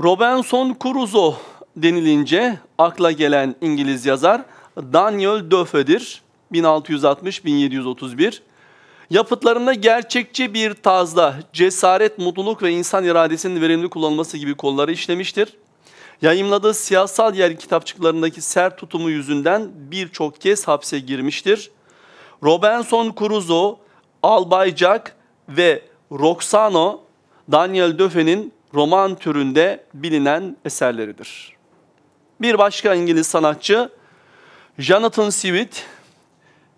Robinson Crusoe denilince akla gelen İngiliz yazar Daniel Defoe'dir. 1660-1731. Yapıtlarında gerçekçi bir tarzda cesaret, mutluluk ve insan iradesinin verimli kullanılması gibi konuları işlemiştir. Yayımladığı siyasal yer kitapçıklarındaki sert tutumu yüzünden birçok kez hapse girmiştir. Robinson Crusoe, Albay Jack ve Roxano, Daniel Defoe'nin roman türünde bilinen eserleridir. Bir başka İngiliz sanatçı Jonathan Swift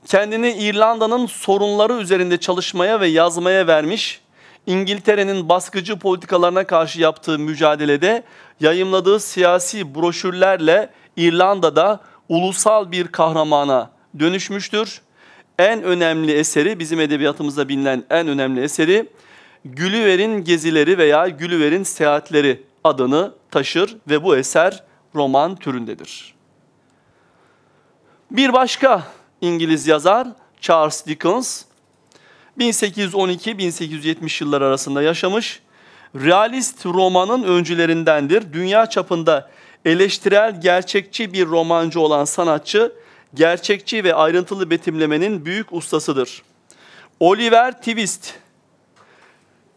kendini İrlanda'nın sorunları üzerinde çalışmaya ve yazmaya vermiş, İngiltere'nin baskıcı politikalarına karşı yaptığı mücadelede yayımladığı siyasi broşürlerle İrlanda'da ulusal bir kahramana dönüşmüştür. En önemli eseri, bizim edebiyatımızda bilinen en önemli eseri Gülüver'in Gezileri veya Gülüver'in Seyahatleri adını taşır ve bu eser roman türündedir. Bir başka İngiliz yazar Charles Dickens 1812-1870 yıllar arasında yaşamış. Realist romanın öncülerindendir. Dünya çapında eleştirel, gerçekçi bir romancı olan sanatçı, gerçekçi ve ayrıntılı betimlemenin büyük ustasıdır. Oliver Twist,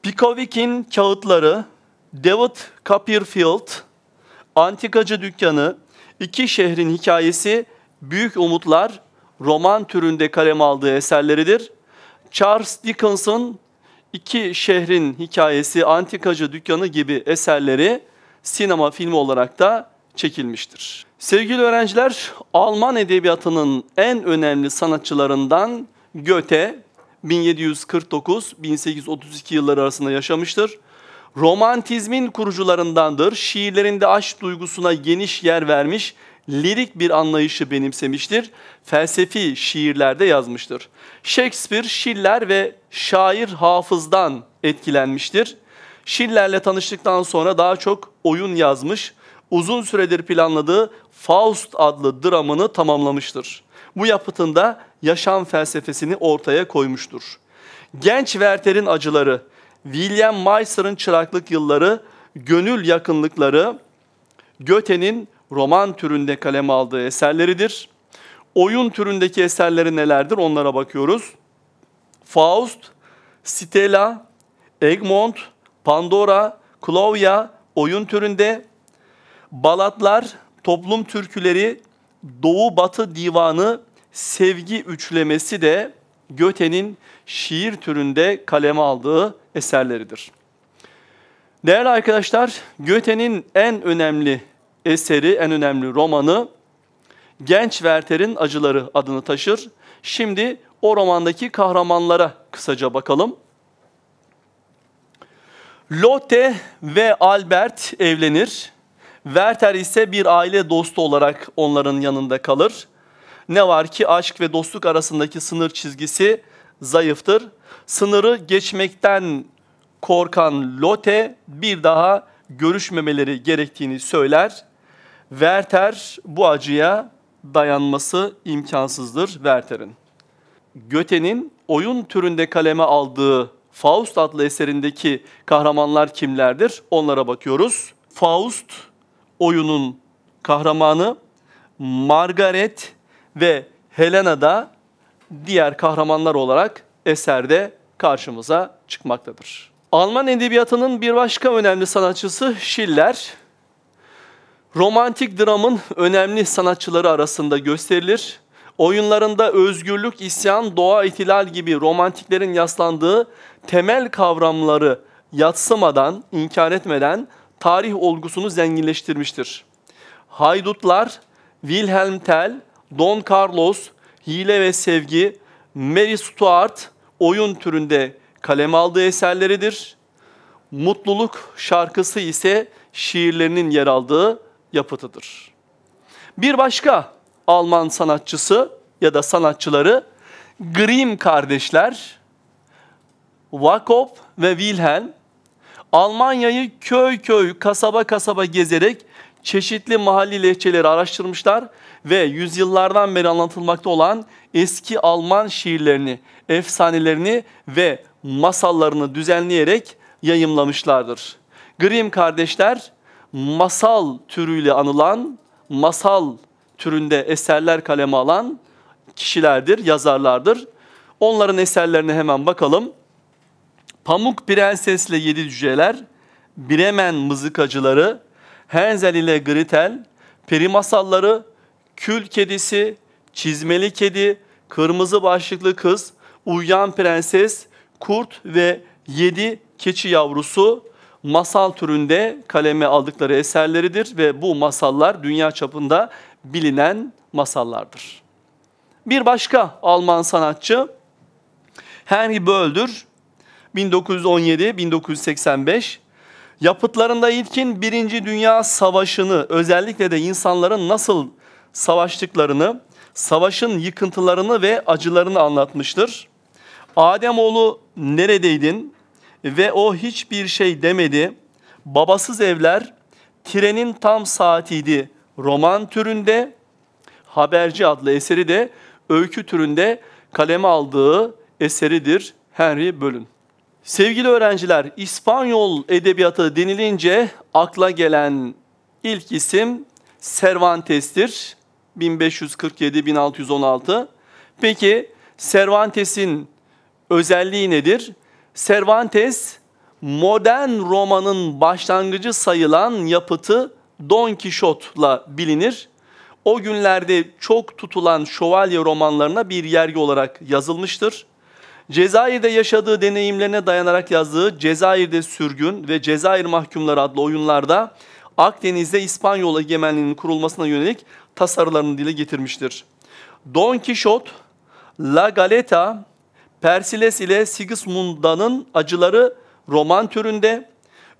Pickwick'in Kağıtları, David Copperfield, Antikacı Dükkanı, İki Şehrin Hikayesi, Büyük Umutlar, roman türünde kaleme aldığı eserleridir. Charles Dickens'ın İki Şehrin Hikayesi, Antikacı Dükkanı gibi eserleri sinema filmi olarak da çekilmiştir. Sevgili öğrenciler, Alman edebiyatının en önemli sanatçılarından Goethe 1749-1832 yılları arasında yaşamıştır. Romantizmin kurucularındandır. Şiirlerinde aşk duygusuna geniş yer vermiş, lirik bir anlayışı benimsemiştir. Felsefi şiirlerde yazmıştır. Shakespeare, Schiller ve şair Hafız'dan etkilenmiştir. Schiller'le tanıştıktan sonra daha çok oyun yazmış, uzun süredir planladığı Faust adlı dramını tamamlamıştır. Bu yapıtında yaşam felsefesini ortaya koymuştur. Genç Werther'in acıları, William Meister'ın çıraklık yılları, gönül yakınlıkları, Goethe'nin roman türünde kaleme aldığı eserleridir. Oyun türündeki eserleri nelerdir onlara bakıyoruz. Faust, Stella, Egmont, Pandora, Claudia oyun türünde, Balatlar, toplum türküleri, Doğu Batı Divanı, Sevgi üçlemesi de Göte'nin şiir türünde kaleme aldığı eserleridir. Değerli arkadaşlar, Göte'nin en önemli eseri, en önemli romanı Genç Werther'in Acıları adını taşır. Şimdi o romandaki kahramanlara kısaca bakalım. Lotte ve Albert evlenir. Werther ise bir aile dostu olarak onların yanında kalır. Ne var ki aşk ve dostluk arasındaki sınır çizgisi zayıftır. Sınırı geçmekten korkan Lotte bir daha görüşmemeleri gerektiğini söyler. Werther bu acıya dayanması imkansızdır Werther'in. Göte'nin oyun türünde kaleme aldığı Faust adlı eserindeki kahramanlar kimlerdir? Onlara bakıyoruz. Faust oyunun kahramanı, Margaret ve Helena da diğer kahramanlar olarak eserde karşımıza çıkmaktadır. Alman edebiyatının bir başka önemli sanatçısı Schiller. Romantik dramın önemli sanatçıları arasında gösterilir. Oyunlarında özgürlük, isyan, doğa ihtilal gibi romantiklerin yaslandığı temel kavramları yatsımadan, inkar etmeden tarih olgusunu zenginleştirmiştir. Haydutlar, Wilhelm Tell, Don Carlos, Hile ve Sevgi, Mary Stuart oyun türünde kaleme aldığı eserleridir. Mutluluk şarkısı ise şiirlerinin yer aldığı yapıtıdır. Bir başka Alman sanatçısı ya da sanatçıları Grimm kardeşler, Jakob ve Wilhelm Almanya'yı köy köy, kasaba kasaba gezerek çeşitli mahalli lehçeleri araştırmışlar ve yüzyıllardan beri anlatılmakta olan eski Alman şiirlerini, efsanelerini ve masallarını düzenleyerek yayımlamışlardır. Grimm kardeşler masal türüyle anılan, masal türünde eserler kaleme alan kişilerdir, yazarlardır. Onların eserlerine hemen bakalım. Pamuk Prensesle Yedi Cüceler, Bremen Mızıkacıları, Hansel ile Gretel, Peri Masalları, Kül Kedisi, Çizmeli Kedi, Kırmızı Başlıklı Kız, Uyuyan Prenses, Kurt ve Yedi Keçi Yavrusu masal türünde kaleme aldıkları eserleridir ve bu masallar dünya çapında bilinen masallardır. Bir başka Alman sanatçı Henry Böll'dür. 1917-1985 yapıtlarında ilkin Birinci Dünya Savaşı'nı özellikle de insanların nasıl savaştıklarını, savaşın yıkıntılarını ve acılarını anlatmıştır. Ademoğlu neredeydin ve o hiçbir şey demedi. Babasız evler trenin tam saatiydi roman türünde. Haberci adlı eseri de öykü türünde kaleme aldığı eseridir Henry Böll'ün. Sevgili öğrenciler, İspanyol edebiyatı denilince akla gelen ilk isim Cervantes'tir. 1547-1616. Peki Cervantes'in özelliği nedir? Cervantes modern romanın başlangıcı sayılan yapıtı Don Quixote'la bilinir. O günlerde çok tutulan şövalye romanlarına bir yergi olarak yazılmıştır. Cezayir'de yaşadığı deneyimlerine dayanarak yazdığı Cezayir'de Sürgün ve Cezayir Mahkumları adlı oyunlarda Akdeniz'de İspanyol egemenliğinin kurulmasına yönelik tasarılarını dile getirmiştir. Don Quixote, La Galeta, Persiles ile Sigismunda'nın acıları roman türünde,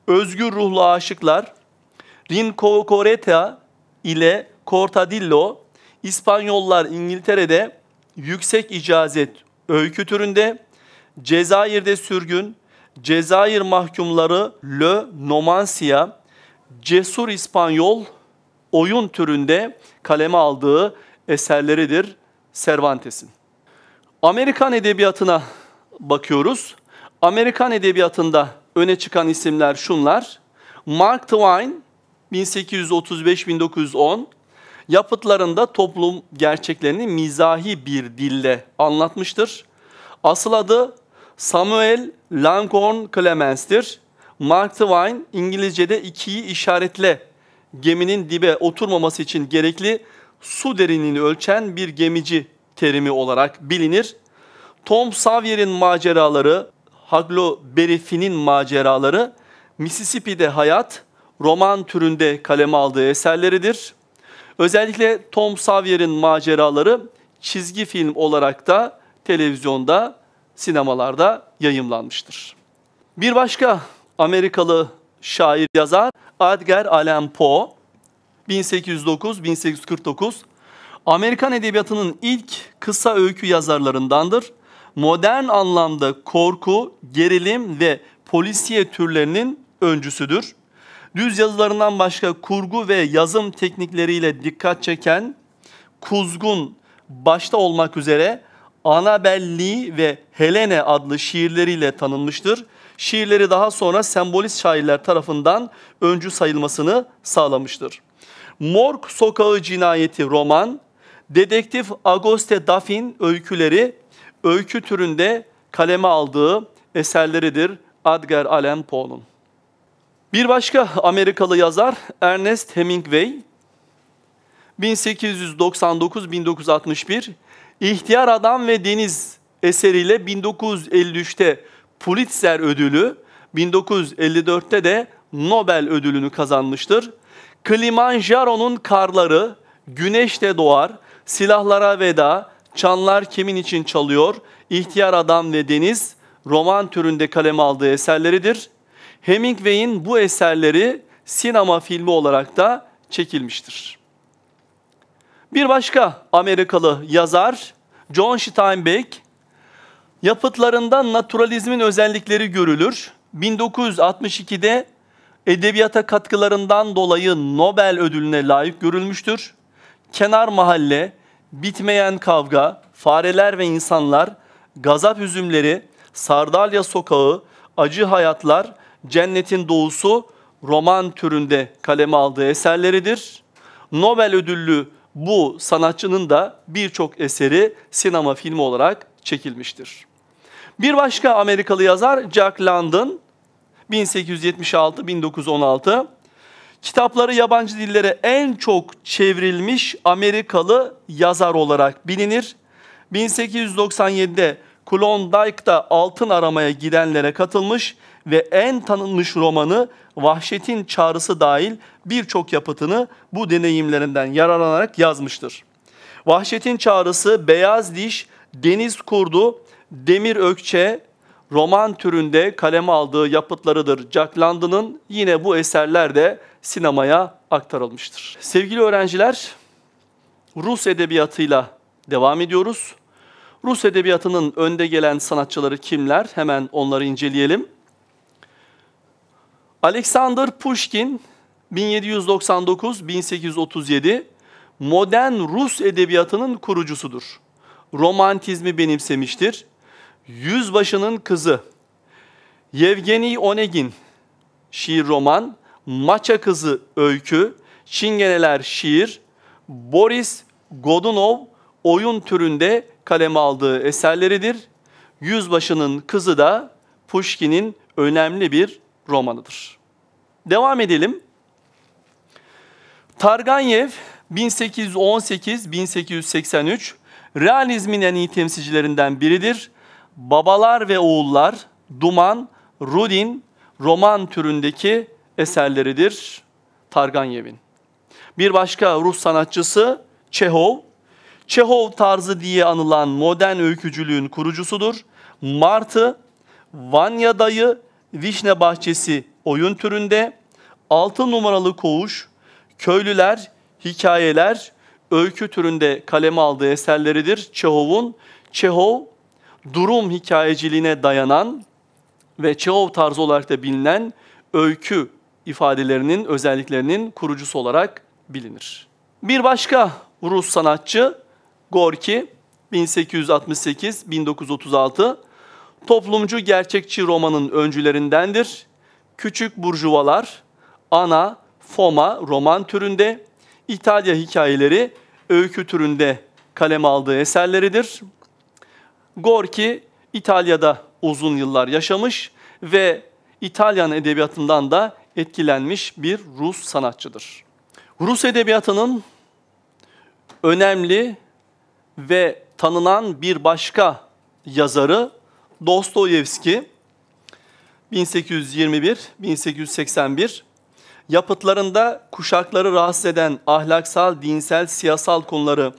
özgür ruhlu aşıklar, Rincocoreta ile Cortadillo, İspanyollar İngiltere'de yüksek icazet öykü türünde, Cezayir'de sürgün, Cezayir mahkumları Le Nomancia, Cesur İspanyol oyun türünde kaleme aldığı eserleridir Cervantes'in. Amerikan edebiyatına bakıyoruz. Amerikan edebiyatında öne çıkan isimler şunlar. Mark Twain 1835-1910 yapıtlarında toplum gerçeklerini mizahi bir dille anlatmıştır. Asıl adı Samuel Langhorne Clemens'tir. Mark Twain İngilizce'de ikiyi işaretle geminin dibe oturmaması için gerekli su derinliğini ölçen bir gemici terimi olarak bilinir. Tom Sawyer'in maceraları, Huckleberry Finn'in maceraları, Mississippi'de hayat, roman türünde kaleme aldığı eserleridir. Özellikle Tom Sawyer'in maceraları çizgi film olarak da televizyonda, sinemalarda yayımlanmıştır. Bir başka Amerikalı şair yazar Edgar Allan Poe 1809-1849 Amerikan edebiyatının ilk kısa öykü yazarlarındandır. Modern anlamda korku, gerilim ve polisiye türlerinin öncüsüdür. Düz yazılarından başka kurgu ve yazım teknikleriyle dikkat çeken Kuzgun başta olmak üzere Anabelli ve Helene adlı şiirleriyle tanınmıştır. Şiirleri daha sonra sembolist şairler tarafından öncü sayılmasını sağlamıştır. Morg Sokağı Cinayeti roman, Dedektif Auguste Daffin öyküleri öykü türünde kaleme aldığı eserleridir Edgar Allan Poe'nun. Bir başka Amerikalı yazar Ernest Hemingway 1899-1961 İhtiyar Adam ve Deniz eseriyle 1953'te Pulitzer ödülü, 1954'te de Nobel ödülünü kazanmıştır. Kilimanjaro'nun karları, güneşte doğar, silahlara veda, çanlar kimin için çalıyor, İhtiyar Adam ve Deniz roman türünde kaleme aldığı eserleridir. Hemingway'in bu eserleri sinema filmi olarak da çekilmiştir. Bir başka Amerikalı yazar John Steinbeck yapıtlarında naturalizmin özellikleri görülür. 1962'de edebiyata katkılarından dolayı Nobel ödülüne layık görülmüştür. Kenar Mahalle, Bitmeyen Kavga, Fareler ve İnsanlar, Gazap Üzümleri, Sardalya Sokağı, Acı Hayatlar, Cennetin Doğusu, roman türünde kaleme aldığı eserleridir. Nobel ödüllü bu sanatçının da birçok eseri sinema filmi olarak çekilmiştir. Bir başka Amerikalı yazar Jack London 1876-1916 kitapları yabancı dillere en çok çevrilmiş Amerikalı yazar olarak bilinir. 1897'de Klondike'da altın aramaya gidenlere katılmış ve en tanınmış romanı Vahşetin Çağrısı dahil birçok yapıtını bu deneyimlerinden yararlanarak yazmıştır. Vahşetin Çağrısı, Beyaz Diş, Deniz Kurdu, Demir Ökçe, roman türünde kaleme aldığı yapıtlarıdır. Jack London'ın yine bu eserler de sinemaya aktarılmıştır. Sevgili öğrenciler, Rus edebiyatıyla devam ediyoruz. Rus edebiyatının önde gelen sanatçıları kimler? Hemen onları inceleyelim. Alexander Pushkin 1799-1837 modern Rus edebiyatının kurucusudur. Romantizmi benimsemiştir. Yüzbaşının Kızı, Yevgeni Onegin şiir roman, Maça Kızı öykü, Çingeneler şiir, Boris Godunov oyun türünde kaleme aldığı eserleridir. Yüzbaşının Kızı da Pushkin'in önemli bir romanıdır. Devam edelim. Targanyev 1818-1883 realizmin en iyi temsilcilerinden biridir. Babalar ve Oğullar, Duman, Rudin, roman türündeki eserleridir Targanyev'in. Bir başka Rus sanatçısı Çehov. Çehov tarzı diye anılan modern öykücülüğün kurucusudur. Martı, Vanya Dayı, Vişne Bahçesi oyun türünde, altı numaralı koğuş, köylüler, hikayeler, öykü türünde kaleme aldığı eserleridir. Çehov'un, Çehov, durum hikayeciliğine dayanan ve Çehov tarzı olarak da bilinen öykü ifadelerinin, özelliklerinin kurucusu olarak bilinir. Bir başka Rus sanatçı Gorki 1868-1936 toplumcu gerçekçi romanın öncülerindendir. Küçük Burjuvalar, Ana, Foma roman türünde, İtalya hikayeleri öykü türünde kaleme aldığı eserleridir. Gorki İtalya'da uzun yıllar yaşamış ve İtalyan edebiyatından da etkilenmiş bir Rus sanatçıdır. Rus edebiyatının önemli ve tanınan bir başka yazarı Dostoyevski 1821-1881 yapıtlarında kuşakları rahatsız eden ahlaksal, dinsel, siyasal konuları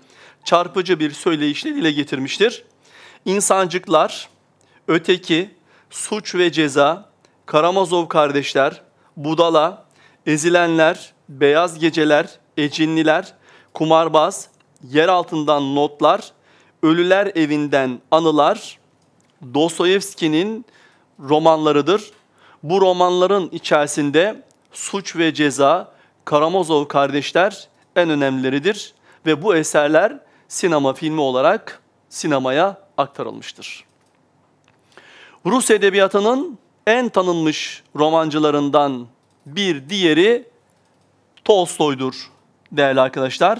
çarpıcı bir söyleyişle dile getirmiştir. İnsancıklar, öteki, suç ve ceza, Karamazov kardeşler, budala, ezilenler, beyaz geceler, ecinliler, kumarbaz, yer altından notlar, ölüler evinden anılar, Dostoyevski'nin romanlarıdır. Bu romanların içerisinde Suç ve Ceza, Karamazov kardeşler en önemlileridir ve bu eserler sinema filmi olarak sinemaya aktarılmıştır. Rus edebiyatının en tanınmış romancılarından bir diğeri Tolstoy'dur değerli arkadaşlar.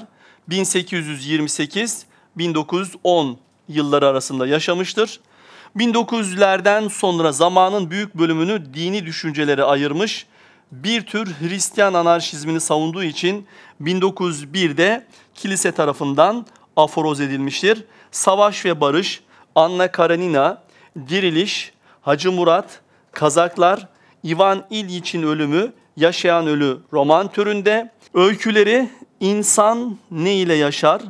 1828-1910 yılları arasında yaşamıştır. 1900'lerden sonra zamanın büyük bölümünü dini düşüncelere ayırmış, bir tür Hristiyan anarşizmini savunduğu için 1901'de kilise tarafından aforoz edilmiştir. Savaş ve Barış, Anna Karenina, Diriliş, Hacı Murat, Kazaklar, Ivan İlyiç'in ölümü, Yaşayan Ölü roman türünde. Öyküleri insan ne ile yaşar,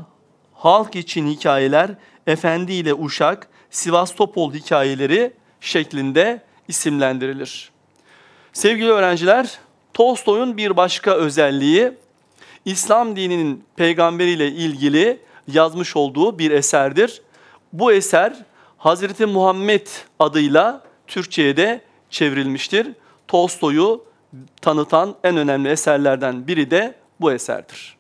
halk için hikayeler, efendi ile uşak, Sivastopol hikayeleri şeklinde isimlendirilir. Sevgili öğrenciler, Tolstoy'un bir başka özelliği İslam dininin peygamberiyle ilgili yazmış olduğu bir eserdir. Bu eser Hazreti Muhammed adıyla Türkçe'ye de çevrilmiştir. Tolstoy'u tanıtan en önemli eserlerden biri de bu eserdir.